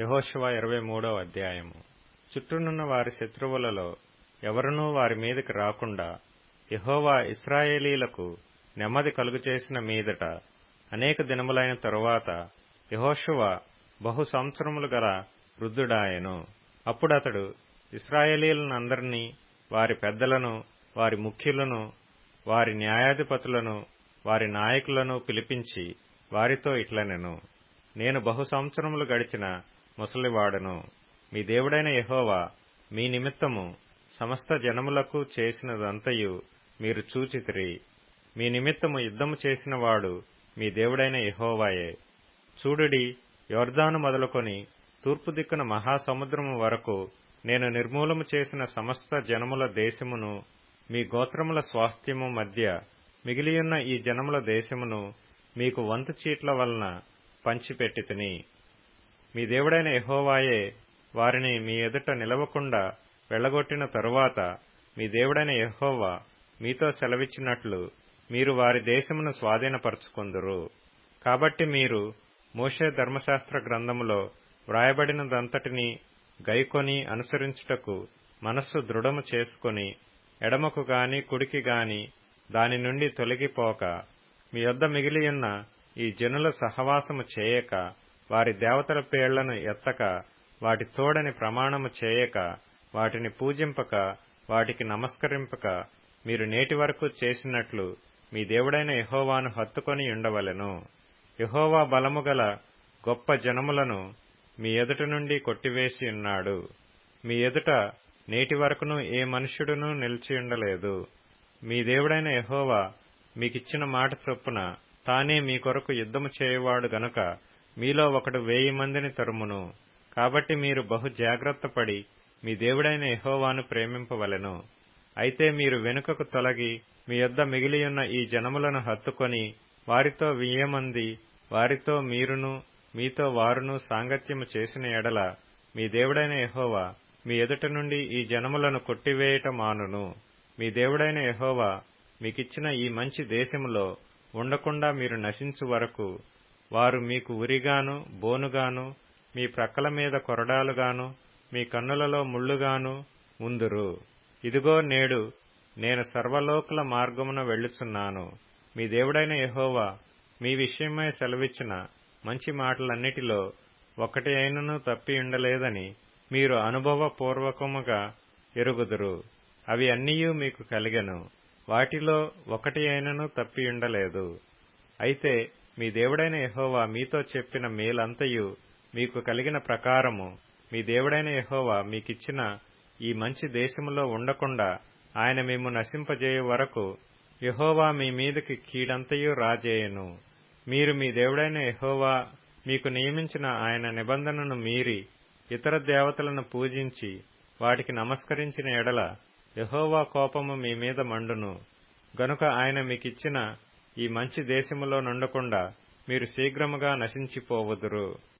యహోశివ ఇరవై మూడవ అధ్యాయము. చుట్టూనున్న వారి శత్రువులలో ఎవరునూ వారి మీదకి రాకుండా యహోవా ఇస్రాయేలీలకు నెమ్మది కలుగుచేసిన మీదట అనేక దినములైన తరువాత యహోశివ బహు సంవత్సరములు గల వృద్ధుడాయెను. అప్పుడతడు ఇస్రాయేలీలనందరినీ వారి పెద్దలను వారి ముఖ్యులను వారి న్యాయాధిపతులను వారి నాయకులను పిలిపించి వారితో ఇట్లనెను. నేను బహు సంవత్సరములు గడిచిన ముసలివాడను మీ దేవుడైన యహోవా మీ నిమిత్తము సమస్త జనములకు చేసినదంతయు మీరు చూచితిరి. మీ నిమిత్తము యుద్ధము చేసినవాడు మీ దేవుడైన యహోవాయే. చూడుడి యోర్దాను మొదలుకొని తూర్పు దిక్కున మహాసముద్రము వరకు నేను నిర్మూలము చేసిన సమస్త జనముల దేశమును మీ గోత్రముల స్వాస్థ్యము మధ్య మిగిలియున్న ఈ జనముల దేశమును మీకు వంతు చీట్ల వలన పంచిపెట్టితిని. మీ దేవుడైన యహోవాయే వారిని మీ ఎదుట నిలవకుండా వెళ్ళగొట్టిన తరువాత మీ దేవుడైన యహోవా మీతో సెలవిచ్చినట్లు మీరు వారి దేశమును స్వాధీనపరుచుకుందరు. కాబట్టి మీరు మోషే ధర్మశాస్త్ర గ్రంథములో వ్రాయబడినదంతటినీ గైకొని అనుసరించుటకు మనస్సు దృఢము చేసుకొని ఎడమకు గాని కుడికి గాని దాని నుండి తొలగిపోక మీ యొద్ద మిగిలియున్న ఈ జనుల సహవాసము చేయక వారి దేవతల పేళ్ళను ఎత్తక వాటి తోడని ప్రమాణము చేయక వాటిని పూజింపక వాటికి నమస్కరింపక మీరు నేటి వరకు చేసినట్లు మీ దేవుడైన యహోవాను హత్తుకొని ఉండవలెను. యహోవా బలము గల గొప్ప జనములను మీ ఎదుట నుండి కొట్టివేసి ఉన్నాడు. మీ ఎదుట నేటి వరకును ఏ మనుష్యుడునూ నిలిచియుండలేదు మీ దేవుడైన యహోవా మీకిచ్చిన మాట చొప్పున తానే మీ కొరకు యుద్ధము చేయవాడు గనుక మీలో ఒకడు వేయి మందిని తరుమును. కాబట్టి మీరు బహు జాగ్రత్తపడి మీ దేవుడైన యహోవాను ప్రేమింపవలెను. అయితే మీరు వెనుకకు తొలగి మీ యొద్ద మిగిలియున్న ఈ జనములను హత్తుకొని వారితో వియ్యమంది వారితో మీరును మీతో వారును సాంగత్యము చేసిన ఎడల మీ దేవుడైన యహోవా మీ ఎదుట నుండి ఈ జనములను కొట్టివేయట మానును. మీ దేవుడైన యహోవా మీకిచ్చిన ఈ మంచి దేశములో ఉండకుండా మీరు నశించు వరకు వారు మీకు ఉరిగాను బోనుగాను మీ ప్రక్కల మీద కొరడాలుగాను మీ కన్నులలో ముళ్ళుగాను ఉందురు. ఇదిగో నేడు నేను సర్వలోకుల మార్గమున వెళ్ళుచున్నాను. మీ దేవుడైన యహోవా మీ విషయమై సెలవిచ్చిన మంచి మాటలన్నిటిలో ఒకటి అయినను తప్పి ఉండలేదని మీరు అనుభవపూర్వకముగా ఎరుగుదురు. అవి అన్నీయూ మీకు కలిగెను. వాటిలో ఒకటి అయినను తప్పి ఉండలేదు. అయితే మీ దేవుడైన యహోవా మీతో చెప్పిన మేలంతయు మీకు కలిగిన ప్రకారము. మీ దేవుడైన యహోవా మీకిచ్చిన ఈ మంచి దేశములో ఉండకుండా ఆయన మేము నశింపజేయు వరకు యహోవా మీ మీదకి కీడంతయు రాజేయను. మీరు మీ దేవుడైన యహోవా మీకు నియమించిన ఆయన నిబంధనను మీరి ఇతర దేవతలను పూజించి వాటికి నమస్కరించిన ఎడల యహోవా కోపము మీ మీద మండును. గనుక ఆయన మీకిచ్చిన ఈ మంచి దేశములో నుండకుండా మీరు శీఘ్రముగా నశించిపోవుదురు.